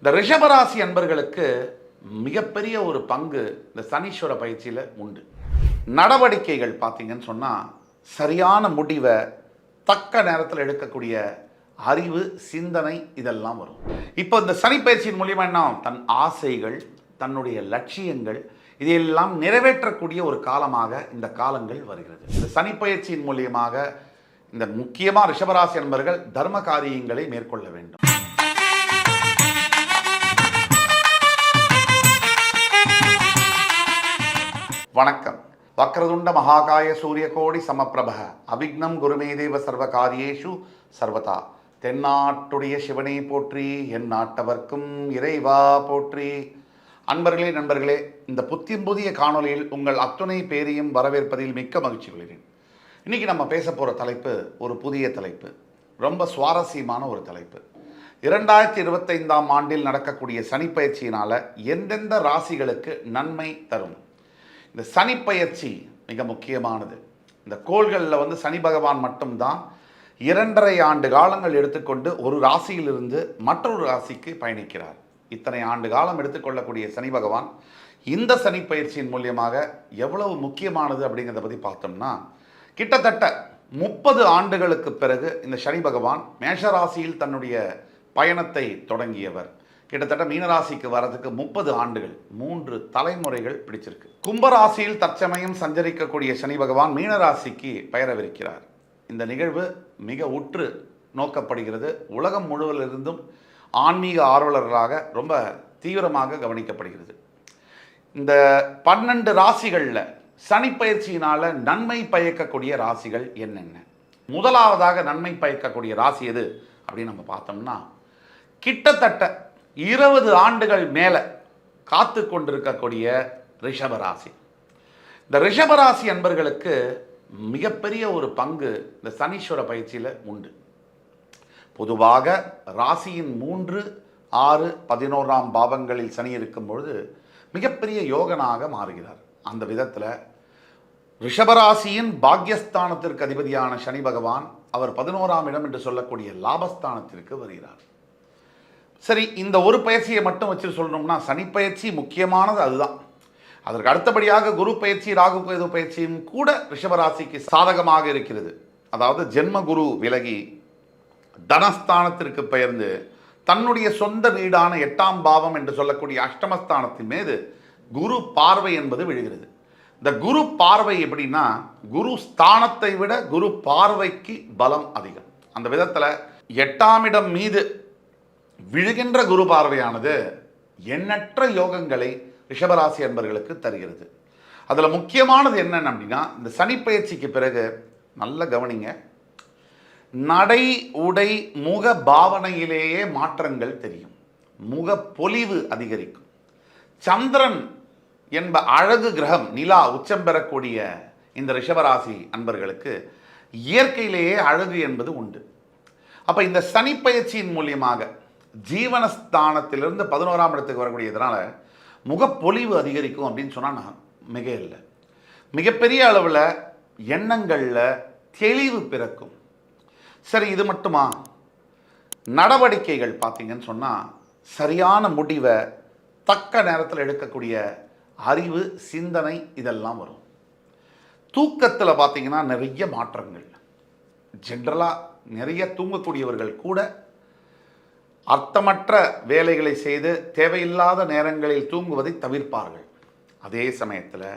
இந்த ரிஷபராசி அன்பர்களுக்கு மிகப்பெரிய ஒரு பங்கு இந்த சனீஸ்வர பயிற்சியில் உண்டு. நடவடிக்கைகள் பார்த்தீங்கன்னு சொன்னால் சரியான முடிவை தக்க நேரத்தில் எடுக்கக்கூடிய அறிவு சிந்தனை இதெல்லாம் வரும். இப்போ இந்த சனி பயிற்சியின் மூலியமா என்ன தன் ஆசைகள் தன்னுடைய லட்சியங்கள் இதையெல்லாம் நிறைவேற்றக்கூடிய ஒரு காலமாக இந்த காலங்கள் வருகிறது. இந்த சனி பயிற்சியின் மூலியமாக இந்த முக்கியமாக ரிஷபராசி என்பர்கள் தர்ம காரியங்களை மேற்கொள்ள வேண்டும். வணக்கம். வக்ரதுண்ட மகாகாய சூரியகோடி சமப்பிரப அபிக்னம் குருமே தேவ சர்வ காரியேஷு சர்வதா. தென்னாட்டுடைய சிவனை போற்றி என் நாட்டவர்க்கும் இறைவா போற்றி. அன்பர்களே நண்பர்களே இந்த புத்தியும் புதிய காணொளியில் உங்கள் அத்துணை பேரையும் வரவேற்பதில் மிக்க மகிழ்ச்சி கொள்கிறேன். இன்னைக்கு நம்ம பேச போகிற தலைப்பு ஒரு புதிய தலைப்பு. ரொம்ப சுவாரஸ்யமான ஒரு தலைப்பு. இரண்டாயிரத்தி இருபத்தைந்தாம் ஆண்டில் நடக்கக்கூடிய சனிப்பயிற்சியினால் எந்தெந்த ராசிகளுக்கு நன்மை தரும்? இந்த சனி பயிற்சி மிக முக்கியமானது. இந்த கோள்களில் வந்து சனி பகவான் மட்டும்தான் இரண்டரை ஆண்டு காலங்கள் எடுத்துக்கொண்டு ஒரு ராசியிலிருந்து மற்றொரு ராசிக்கு பயணிக்கிறார். இத்தனை ஆண்டு காலம் எடுத்துக்கொள்ளக்கூடிய சனி பகவான் இந்த சனி பயிற்சியின் மூலியமாக எவ்வளவு முக்கியமானது அப்படிங்கிறத பற்றி பார்த்தோம்னா கிட்டத்தட்ட முப்பது ஆண்டுகளுக்கு பிறகு இந்த சனி பகவான் மேஷராசியில் தன்னுடைய பயணத்தை தொடங்கியவர். கிட்டத்தட்ட மீனராசிக்கு வரதுக்கு முப்பது ஆண்டுகள் மூன்று தலைமுறைகள் பிடிச்சிருக்கு. கும்பராசியில் தற்சமயம் சஞ்சரிக்கக்கூடிய சனி பகவான் மீனராசிக்கு பெயரவிருக்கிறார். இந்த நிகழ்வு மிக உற்று நோக்கப்படுகிறது. உலகம் முழுவதிலிருந்தும் ஆன்மீக ஆர்வலர்களாக ரொம்ப தீவிரமாக கவனிக்கப்படுகிறது. இந்த பன்னெண்டு ராசிகளில் சனிப்பயிற்சியினால் நன்மை பயக்கக்கூடிய ராசிகள் என்னென்ன? முதலாவதாக நன்மை பயக்கக்கூடிய ராசி எது? அப்படின்னு நம்ம பார்த்தோம்னா கிட்டத்தட்ட இருபது ஆண்டுகள் மேலே காத்து கொண்டிருக்கக்கூடிய ரிஷபராசி இந்த ரிஷபராசி அன்பர்களுக்கு மிகப்பெரிய ஒரு பங்கு இந்த சனீஸ்வர பயிற்சியில் உண்டு. பொதுவாக ராசியின் மூன்று ஆறு பதினோராம் பாவங்களில் சனி இருக்கும் பொழுது மிகப்பெரிய யோகனாக மாறுகிறார். அந்த விதத்தில் ரிஷபராசியின் பாக்யஸ்தானத்திற்கு அதிபதியான சனி பகவான் அவர் பதினோராம் இடம் என்று சொல்லக்கூடிய லாபஸ்தானத்திற்கு வருகிறார். சரி இந்த ஒரு பயிற்சியை மட்டும் வச்சு சொல்லணும்னா சனி பயிற்சி முக்கியமானது அதுதான். அதற்கு அடுத்தபடியாக குரு பயிற்சி ராகு கேது பயிற்சியும் கூட ரிஷபராசிக்கு சாதகமாக இருக்கிறது. அதாவது ஜென்ம குரு விலகி தனஸ்தானத்திற்கு பெயர்ந்து தன்னுடைய சொந்த வீடான எட்டாம் பாவம் என்று சொல்லக்கூடிய அஷ்டமஸ்தானத்தின் மீது குரு பார்வை என்பது விழுகிறது. இந்த குரு பார்வை எப்படின்னா குரு ஸ்தானத்தை விட குரு பார்வைக்கு பலம் அதிகம். அந்த விதத்தில் எட்டாம் இடம் மீது விழுகின்ற குரு பார்வையானது எண்ணற்ற யோகங்களை ரிஷபராசி அன்பர்களுக்கு தருகிறது. அதில் முக்கியமானது என்னென்ன அப்படின்னா இந்த சனிப்பயிற்சிக்கு பிறகு நல்ல கவனிங்க. நடை உடை முக பாவனையிலேயே மாற்றங்கள் தெரியும். முக பொலிவு அதிகரிக்கும். சந்திரன் என்ப அழகு கிரகம் நிலா உச்சம் பெறக்கூடிய இந்த ரிஷபராசி அன்பர்களுக்கு இயற்கையிலேயே அழகு என்பது உண்டு. அப்போ இந்த சனிப்பயிற்சியின் மூலியமாக ஜீவனஸ்தானத்திலிருந்து பதினோராம் இடத்துக்கு வரக்கூடியதுனால முகப்பொலிவு அதிகரிக்கும் அப்படின்னு சொன்னால் நான் மிக இல்லை. மிகப்பெரிய அளவில் எண்ணங்களில் தெளிவு பிறக்கும். சரி இது மட்டுமா? நடவடிக்கைகள் பார்த்தீங்கன்னு சொன்னால் சரியான முடிவை தக்க நேரத்தில் எடுக்கக்கூடிய அறிவு சிந்தனை இதெல்லாம் வரும். தூக்கத்தில் பார்த்தீங்கன்னா நிறைய மாற்றங்கள். ஜென்ரலாக நிறைய தூங்கக்கூடியவர்கள் கூட அர்த்தமற்ற வேலைகளை செய்து தேவையில்லாத நேரங்களில் தூங்குவதை தவிர்ப்பார்கள். அதே சமயத்தில்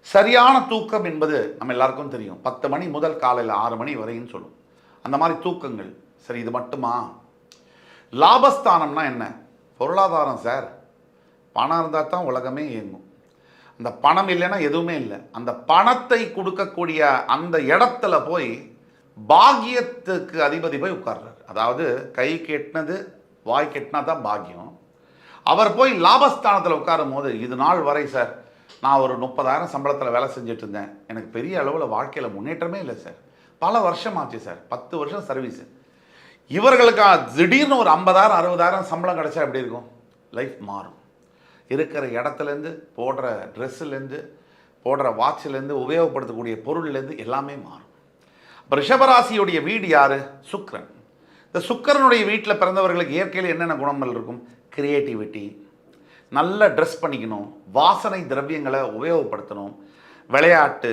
சரியான தூக்கம் என்பது நம்ம எல்லாருக்கும் தெரியும். பத்து மணி முதல் காலையில் ஆறு மணி வரைன்னு சொல்லும். அந்த மாதிரி தூக்கங்கள். சரி இது மட்டுமா? லாபஸ்தானம்னா என்ன? பொருளாதாரம் சார். பணம் இருந்தால் தான் உலகமே இயங்கும். அந்த பணம் இல்லைன்னா எதுவுமே இல்லை. அந்த பணத்தை கொடுக்கக்கூடிய அந்த இடத்துல போய் பாக்கியத்துக்கு அதிபதி போய் உட்கார்றாரு. அதாவது கை கெட்டினது வாய் கெட்டினா தான் பாக்கியம். அவர் போய் லாபஸ்தானத்தில் உட்காரும் போது இது நாள் வரை சார் நான் ஒரு முப்பதாயிரம் சம்பளத்தில் வேலை செஞ்சுட்டு இருந்தேன் எனக்கு பெரிய அளவில் வாழ்க்கையில் முன்னேற்றமே இல்லை சார். பல வருஷம் ஆச்சு சார். பத்து வருஷம் சர்வீஸு இவர்களுக்கு திடீர்னு ஒரு ஐம்பதாயிரம் அறுபதாயிரம் சம்பளம் கிடச்சா எப்படி இருக்கும்? லைஃப் மாறும். இருக்கிற இடத்துலேருந்து போடுற ட்ரெஸ்ஸுலேருந்து போடுற வாட்சிலேருந்து உபயோகப்படுத்தக்கூடிய பொருள்லேருந்து எல்லாமே மாறும். ரிஷபராசியுடைய வீடு யார்? சுக்ரன் இந்த சுக்கரனுடைய வீட்டில் பிறந்தவர்களுக்கு இயற்கையில் என்னென்ன குணங்கள் இருக்கும்? கிரியேட்டிவிட்டி நல்ல ட்ரெஸ் பண்ணிக்கணும். வாசனை திரவியங்களை உபயோகப்படுத்தணும். விளையாட்டு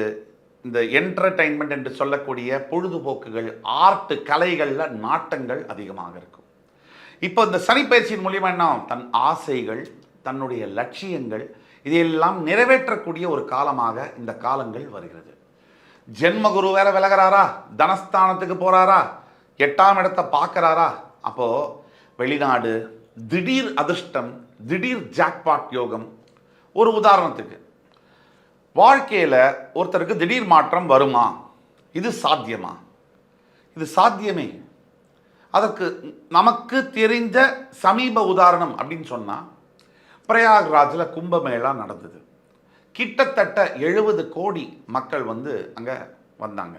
இந்த என்டர்டைன்மெண்ட் என்று சொல்லக்கூடிய பொழுதுபோக்குகள் ஆர்ட்டு கலைகளில் நாட்டங்கள் அதிகமாக இருக்கும். இப்போ இந்த சனிப்பயிற்சியின் மூலியமாக என்ன தன் ஆசைகள் தன்னுடைய லட்சியங்கள் இதையெல்லாம் நிறைவேற்றக்கூடிய ஒரு காலமாக இந்த காலங்கள் வருகிறது. ஜென்மகுரு வேற விலகிறாரா? தனஸ்தானத்துக்கு போகிறாரா எட்டாம் இடத்தை பார்க்குறாரா? அப்போ வெளிநாடு திடீர் அதிர்ஷ்டம் திடீர் ஜாக்பாட் யோகம். ஒரு உதாரணத்துக்கு வாழ்க்கையில் ஒருத்தருக்கு திடீர் மாற்றம் வருமா? இது சாத்தியமா? இது சாத்தியமே. அதற்கு நமக்கு தெரிந்த சமீப உதாரணம் அப்படின்னு சொன்னால் பிரயாக்ராஜில் கும்பமேளா நடந்தது. கிட்டத்தட்ட எழுபது கோடி மக்கள் வந்து அங்கே வந்தாங்க.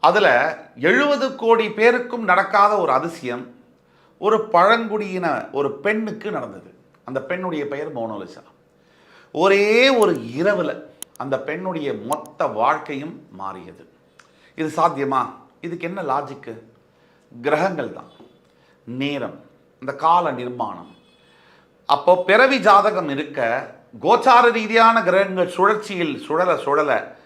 அதில் எழுபது கோடி பேருக்கும் நடக்காத ஒரு அதிசயம் ஒரு பழங்குடியின ஒரு பெண்ணுக்கு நடந்தது. அந்த பெண்ணுடைய பெயர் மோனோலிசா. ஒரே ஒரு இரவில் அந்த பெண்ணுடைய மொத்த வாழ்க்கையும் மாறியது. இது சாத்தியமா? இதுக்கு என்ன லாஜிக்கு கிரகங்கள் தான். நேரம் இந்த கால நிர்மாணம். அப்போ பிறவி ஜாதகம் இருக்க கோச்சார ரீதியான கிரகங்கள் சுழற்சியில் சுழல சுழல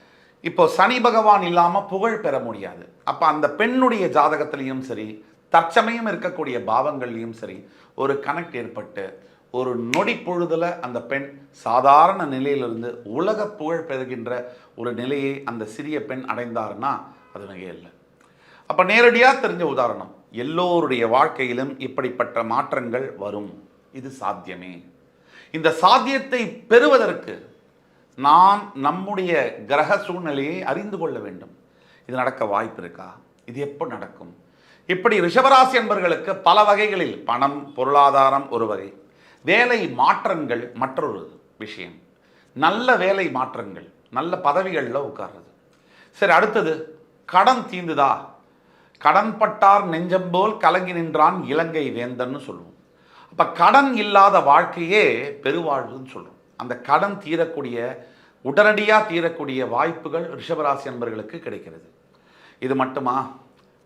இப்போ சனி பகவான் இல்லாமல் புகழ் பெற முடியாது. அப்போ அந்த பெண்ணுடைய ஜாதகத்திலையும் சரி தற்சமயம் இருக்கக்கூடிய பாவங்கள்லையும் சரி ஒரு கனெக்ட் ஏற்பட்டு ஒரு நொடி பொழுதில் அந்த பெண் சாதாரண நிலையிலிருந்து உலக புகழ் பெறுகின்ற ஒரு நிலையை அந்த சிறிய பெண் அடைந்தாருன்னா அது மிக இல்லை. அப்போ நேரடியாக தெரிஞ்ச உதாரணம் எல்லோருடைய வாழ்க்கையிலும் இப்படிப்பட்ட மாற்றங்கள் வரும். இது சாத்தியமே. இந்த சாத்தியத்தை பெறுவதற்கு நாம் நம்முடைய கிரக சூழ்நிலையை அறிந்து கொள்ள வேண்டும். இது நடக்க வாய்ப்பு இருக்கா இது எப்போ நடக்கும்? இப்படி ரிஷபராசி என்பர்களுக்கு பல வகைகளில் பணம் பொருளாதாரம் ஒரு வகை. வேலை மாற்றங்கள் மற்றொரு விஷயம். நல்ல வேலை மாற்றங்கள் நல்ல பதவிகளில் உட்கார்றது. சரி அடுத்தது கடன் தீந்துதா? கடன்பட்டார் நெஞ்சம்போல் நெஞ்சம் போல் கலங்கி நின்றான் இலங்கை வேந்தன்னு சொல்லுவோம். அப்போ கடன் இல்லாத வாழ்க்கையே பெருவாழ்வுன்னு சொல்லுவோம். அந்த கடன் தீரக்கூடிய உடனடியாக தீரக்கூடிய வாய்ப்புகள் ரிஷபராசி அன்பர்களுக்கு கிடைக்கிறது. இது மட்டுமா?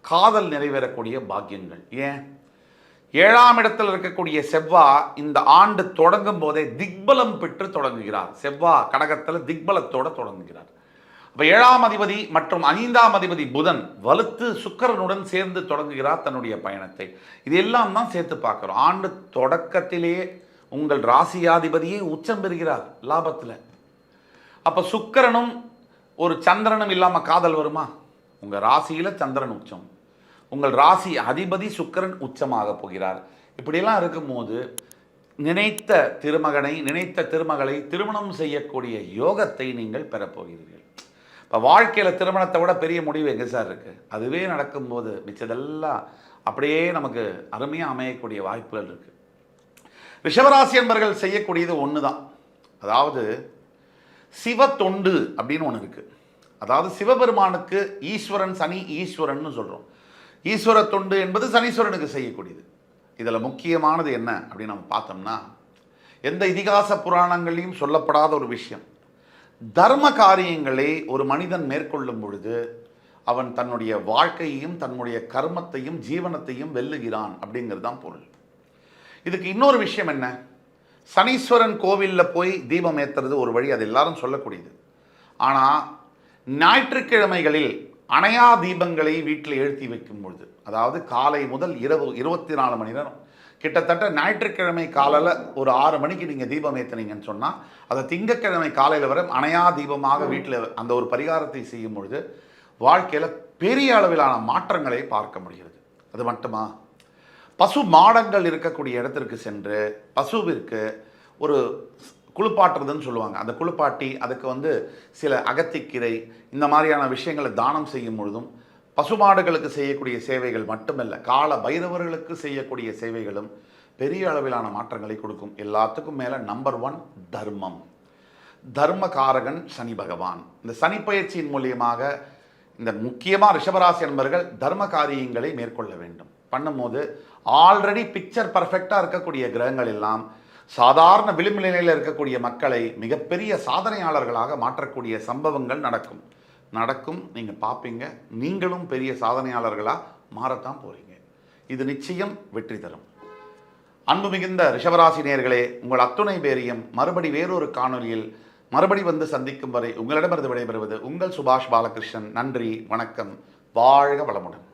காதல் நிறைவேறக்கூடிய பாக்கியங்கள். ஏன்? ஏழாம் இடத்தில் இருக்கக்கூடிய செவ்வா இந்த ஆண்டு தொடங்கும் போதே திக்பலம் பெற்று தொடங்குகிறார். செவ்வா கடகத்தில் திக்பலத்தோட தொடங்குகிறார். அப்போ ஏழாம் அதிபதி மற்றும் ஐந்தாம் அதிபதி புதன் வலுத்து சுக்கிரனுடன் சேர்ந்து தொடங்குகிறார் தன்னுடைய பயணத்தை. இது எல்லாம் தான் சேர்த்து பார்க்குறோம். ஆண்டு தொடக்கத்திலேயே உங்கள் ராசியாதிபதியே உச்சம் பெறுகிறார் லாபத்தில். அப்போ சுக்கிரனும் ஒரு சந்திரனும் இல்லாமல் காதல் வருமா? உங்கள் ராசியில் சந்திரன் உச்சம். உங்கள் ராசி அதிபதி சுக்கிரன் உச்சமாக போகிறார். இப்படியெல்லாம் இருக்கும்போது நினைத்த திருமகனை நினைத்த திருமகளை திருமணம் செய்யக்கூடிய யோகத்தை நீங்கள் பெறப்போகிறீர்கள் இப்போ வாழ்க்கையில் திருமணத்தை விட பெரிய முடிவு எங்கே சார் இருக்குது அதுவே நடக்கும்போது மிச்சதெல்லாம் அப்படியே நமக்கு அருமையாக அமையக்கூடிய வாய்ப்புகள் இருக்குது ரிஷபராசி என்பர்கள் செய்யக்கூடியது ஒன்று தான் அதாவது சிவ தொண்டு அப்படின்னு ஒன்று இருக்குது அதாவது சிவபெருமானுக்கு ஈஸ்வரன் சனி ஈஸ்வரன்னு சொல்கிறோம் ஈஸ்வர தொண்டு என்பது சனீஸ்வரனுக்கு செய்யக்கூடியது. இதில் முக்கியமானது என்ன அப்படின்னு நம்ம பார்த்தோம்னா எந்த இதிகாச புராணங்களையும் சொல்லப்படாத ஒரு விஷயம். தர்ம காரியங்களை ஒரு மனிதன் மேற்கொள்ளும் பொழுது அவன் தன்னுடைய வாழ்க்கையையும் தன்னுடைய கர்மத்தையும் ஜீவனத்தையும் வெல்லுகிறான் அப்படிங்கிறது தான் பொருள். இதுக்கு இன்னொரு விஷயம் என்ன? சனீஸ்வரன் கோவிலில் போய் தீபம் ஏற்றுறது ஒரு வழி அது எல்லாரும் சொல்லக்கூடியது. ஆனால் ஞாயிற்றுக்கிழமைகளில் அணையா தீபங்களை வீட்டில் எழுத்தி வைக்கும் பொழுது அதாவது காலை முதல் இரவு இருபத்தி நாலு மணி நேரம் கிட்டத்தட்ட ஞாயிற்றுக்கிழமை காலையில் ஒரு ஆறு மணிக்கு நீங்கள் தீபம் ஏற்றுனீங்கன்னு சொன்னால் அதை திங்கட்கிழமை காலையில் வர அணையா தீபமாக வீட்டில் அந்த ஒரு பரிகாரத்தை செய்யும் பொழுது வாழ்க்கையில் பெரிய அளவிலான மாற்றங்களை பார்க்க முடிகிறது. அது மட்டுமா? பசு மாடங்கள் இருக்கக்கூடிய இடத்திற்கு சென்று பசுவிற்கு ஒரு குளிப்பாட்டுறதுன்னு சொல்லுவாங்க. அந்த குளிப்பாட்டி அதுக்கு வந்து சில அகத்திக்கீரை இந்த மாதிரியான விஷயங்களை தானம் செய்யும் பொழுதும் பசுமாடுகளுக்கு செய்யக்கூடிய சேவைகள் மட்டுமல்ல கால பைரவர்களுக்கு செய்யக்கூடிய சேவைகளும் பெரிய அளவிலான மாற்றங்களை கொடுக்கும். எல்லாத்துக்கும் மேலே நம்பர் ஒன் தர்மம். தர்மகாரகன் சனி பகவான். இந்த சனி பயிற்சியின் மூலியமாக இந்த முக்கியமாக ரிஷபராசி என்பர்கள் தர்ம காரியங்களை மேற்கொள்ள வேண்டும். பண்ணும்போது ஆல்ரெடி பிக்சர் பர்ஃபெக்டாக இருக்கக்கூடிய கிரகங்கள் எல்லாம் சாதாரண விளிம்பு நிலையில் இருக்கக்கூடிய மக்களை மிகப்பெரிய சாதனையாளர்களாக மாற்றக்கூடிய சம்பவங்கள் நடக்கும். நடக்கும் நீங்கள் பார்ப்பீங்க நீங்களும் பெரிய சாதனையாளர்களாக மாறத்தான் போகிறீங்க இது நிச்சயம் வெற்றி தரும். அன்பு மிகுந்த ரிஷபராசி நேர்களே உங்கள் அத்துணை பேரையும் மறுபடி வேறொரு காணொலியில் மறுபடி வந்து சந்திக்கும் வரை உங்களிடமிருந்து விடைபெறுவது உங்கள் சுபாஷ் பாலகிருஷ்ணன். நன்றி வணக்கம். வாழ்க வளமுடன்.